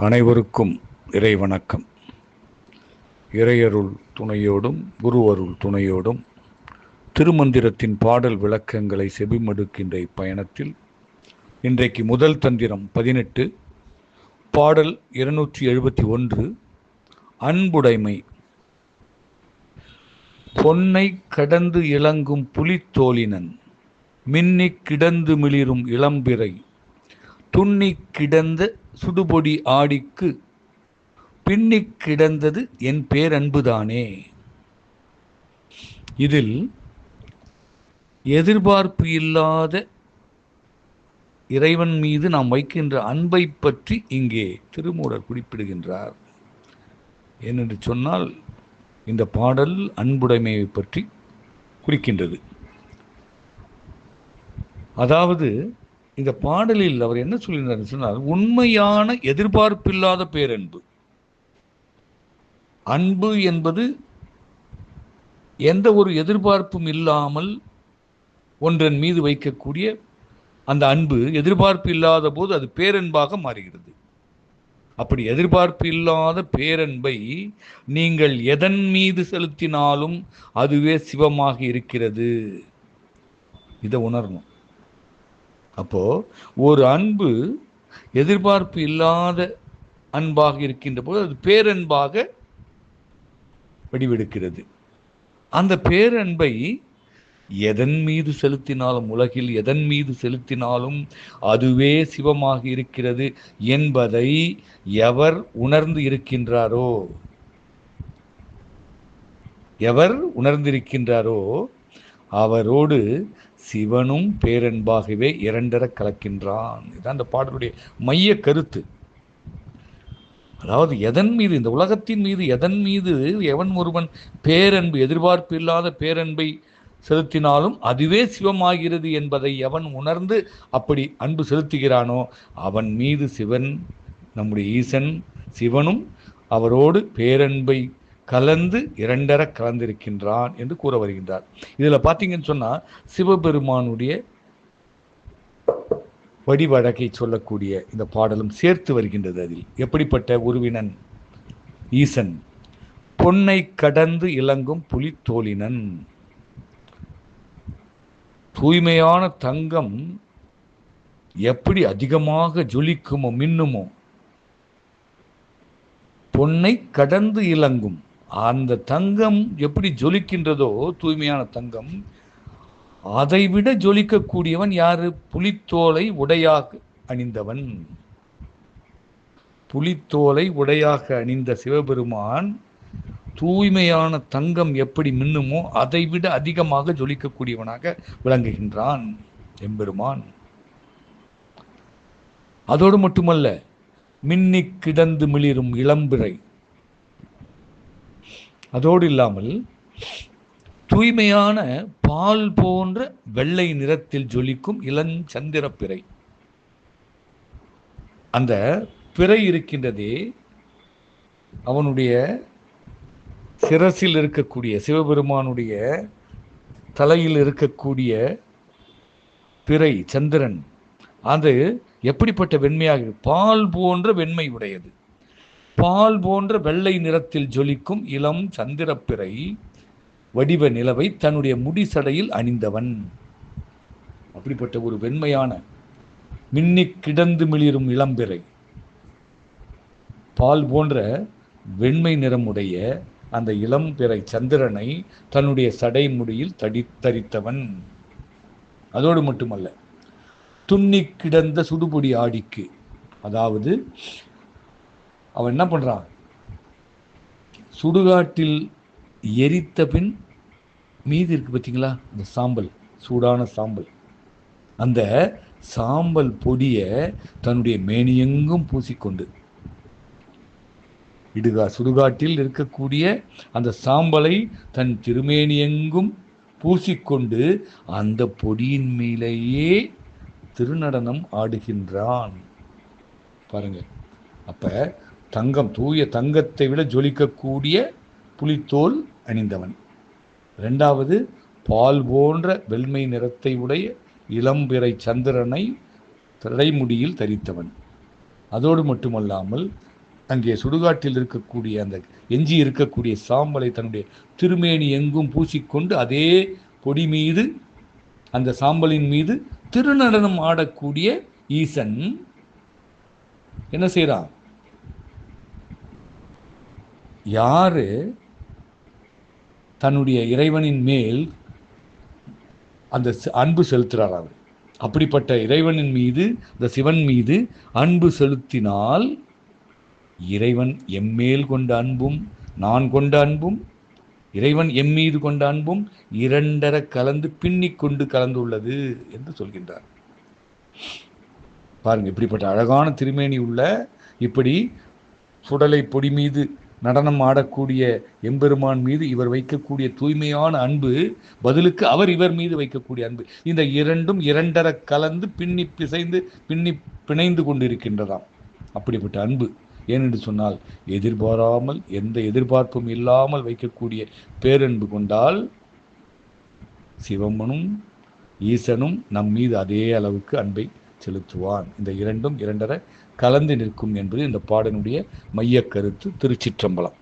அனைவருக்கும் இறை வணக்கம் இறையருள் துணையோடும் குருவருள் துணையோடும் திருமந்திரத்தின் பாடல் விளக்கங்களை செபிமடுக்கின்ற இப்பயணத்தில் இன்றைக்கு முதல் தந்திரம் பதினெட்டு பாடல் இருநூற்றி எழுபத்தி ஒன்று அன்புடைமை. பொன்னை கடந்து இளங்கும் புலித்தோலினன் மின்னிக் கிடந்து மிளிரும் இளம்பிறை துண்ணி கிடந்த சுடுபொடி ஆடிக்கு பின்னிக் கிடந்தது என் பேரன்புதானே. இதில் எதிர்பார்ப்பு இல்லாத இறைவன் மீது நாம் வைக்கின்ற அன்பை பற்றி இங்கே திருமூலர் குறிப்பிடுகின்றார். ஏனென்று சொன்னால் இந்த பாடல் அன்புடைமையை பற்றி குறிக்கின்றது. அதாவது இந்த பாடலில் அவர் என்ன சொல்லியிருந்தார் சொன்னால் உண்மையான எதிர்பார்ப்பில்லாத பேரன்பு. அன்பு என்பது எந்த ஒரு எதிர்பார்ப்பும் இல்லாமல் ஒன்றன் மீது வைக்கக்கூடிய அந்த அன்பு எதிர்பார்ப்பு இல்லாத போது அது பேரன்பாக மாறுகிறது. அப்படி எதிர்பார்ப்பு இல்லாத பேரன்பை நீங்கள் எதன் மீது செலுத்தினாலும் அதுவே சிவமாக இருக்கிறது. இதை உணரணும். அப்போ ஒரு அன்பு எதிர்பார்ப்பு இல்லாத அன்பாக இருக்கின்ற போது அது பேரன்பாக வடிவெடுக்கிறது. அந்த பேரன்பை எதன் மீது செலுத்தினாலும் உலகில் எதன் மீது செலுத்தினாலும் அதுவே சிவமாக இருக்கிறது என்பதை எவர் உணர்ந்து இருக்கின்றாரோ? எவர் உணர்ந்திருக்கின்றாரோ? அவரோடு சிவனும் பேரன்பாகவே இரண்டர கலக்கின்றான். இதுதான் அந்த பாடலுடைய மைய கருத்து. அதாவது எதன் மீது இந்த உலகத்தின் மீது எதன் மீது எவன் ஒருவன் பேரன்பு எதிர்பார்ப்பு இல்லாத பேரன்பை செலுத்தினாலும் அதுவே சிவமாகிறது என்பதை எவன் உணர்ந்து அப்படி அன்பு செலுத்துகிறானோ அவன் மீது சிவன் நம்முடைய ஈசன் சிவனும் அவரோடு பேரன்பை கலந்து இரண்டர கலந்திருக்கின்றான் என்று கூற வருகின்றார். இதில் பார்த்தீங்கன்னு சொன்னால் சிவபெருமானுடைய வடிவழகை சொல்லக்கூடிய இந்த பாடலும் சேர்த்து வருகின்றது அதில். எப்படிப்பட்ட உருவினன்? ஈசன். பொன்னை கடந்து இலங்கும் புலித்தோலினன் தூய்மையான தங்கம் எப்படி அதிகமாக ஜொலிக்குமோ மின்னுமோ பொன்னை கடந்து இலங்கும் அந்த தங்கம் எப்படி ஜொலிக்கின்றதோ தூய்மையான தங்கம் அதைவிட ஜொலிக்கக்கூடியவன் யாரு? புலித்தோலை உடையாக அணிந்தவன். புலித்தோலை உடையாக அணிந்த சிவபெருமான் தூய்மையான தங்கம் எப்படி மின்னுமோ அதைவிட அதிகமாக ஜொலிக்கக்கூடியவனாக விளங்குகின்றான் எம்பெருமான். அதோடு மட்டுமல்ல மின்னிக் கிடந்து மிளிரும் இளம்பிறை அதோடு இல்லாமல் தூய்மையான பால் போன்ற வெள்ளை நிறத்தில் ஜொலிக்கும் இளஞ்சந்திர பிறை. அந்த பிறை இருக்கின்றதே அவனுடைய சிரசில் இருக்கக்கூடிய சிவபெருமானுடைய தலையில் இருக்கக்கூடிய பிறை சந்திரன். அது எப்படிப்பட்ட வெண்மையாக பால் போன்ற வெண்மை உடையது. பால் போன்ற வெள்ளை நிறத்தில் ஜொலிக்கும் இளம் சந்திரப்பிறை வடிவ நிலவை தன்னுடைய முடிசடையில் அணிந்தவன். அப்படிப்பட்ட ஒரு வெண்மையான மின்னிக் கிடந்து மிளிரும் இளம்பிறை. பால் போன்ற வெண்மை நிறமுடைய அந்த இளம்பிறை சந்திரனை தன்னுடைய சடை முடியில் தடி தரித்தவன். அதோடு மட்டுமல்ல துண்ணி கிடந்த சுடுபொடி ஆடிக்கு அதாவது அவன் என்ன பண்றான்? சுடுகாட்டில் எரித்த பின் மீதி இருக்கு பார்த்தீங்களா அந்த சாம்பல் சூடான சாம்பல். அந்த சாம்பல் பொடியை தன்னுடைய மேனியெங்கும் பூசிக்கொண்டு இடுகா சுடுகாட்டில் இருக்கக்கூடிய அந்த சாம்பலை தன் திருமேனியெங்கும் பூசிக்கொண்டு அந்த பொடியின் மேலேயே திருநடனம் ஆடுகின்றான். பாருங்க. அப்ப தங்கம் தூய தங்கத்தை விட ஜொலிக்கக்கூடிய புலித்தோல் அணிந்தவன். ரெண்டாவது பால் போன்ற வெண்மை நிறத்தை உடைய இளம்பிறை சந்திரனை தலைமுடியில் தரித்தவன். அதோடு மட்டுமல்லாமல் அங்கே சுடுகாட்டில் இருக்கக்கூடிய அந்த எஞ்சி இருக்கக்கூடிய சாம்பலை தன்னுடைய திருமேனி எங்கும் பூசிக்கொண்டு அதே பொடி மீது அந்த சாம்பலின் மீது திருநடனம் ஆடக்கூடிய ஈசன் என்ன செய்கிறான் யார் தன்னுடைய இறைவனின் மேல் அந்த அன்பு செலுத்துகிறார் அவர். அப்படிப்பட்ட இறைவனின் மீது இந்த சிவன் மீது அன்பு செலுத்தினால் இறைவன் எம்மேல் கொண்ட அன்பும் நான் கொண்ட அன்பும் இறைவன் எம் மீது கொண்ட அன்பும் இரண்டர கலந்து பின்னிக் கொண்டு கலந்துள்ளது என்று சொல்கின்றார். பாருங்க இப்படிப்பட்ட அழகான திருமேனி உள்ள இப்படி சுடலை பொடி மீது நடனம் ஆடக்கூடிய எம்பெருமான் மீது இவர் வைக்கக்கூடிய தூய்மையான அன்பு பதிலுக்கு அவர் இவர் மீது வைக்கக்கூடிய அன்பு. இந்த இரண்டும் இரண்டர கலந்து பின்னி பிசைந்து பின்னி பிணைந்து கொண்டிருக்கின்றதாம். அப்படிப்பட்ட அன்பு. ஏனென்று சொன்னால் எதிர்பாராமல் எந்த எதிர்பார்ப்பும் இல்லாமல் வைக்கக்கூடிய பேரன்பு கொண்டால் சிவமனும் ஈசனும் நம் மீது அதே அளவுக்கு அன்பை செலுத்துவான். இந்த இரண்டும் இரண்டரை கலந்து நிற்கும் என்பது இந்த பாடனுடைய மையக் கருத்து. திருச்சிற்றம்பலம்.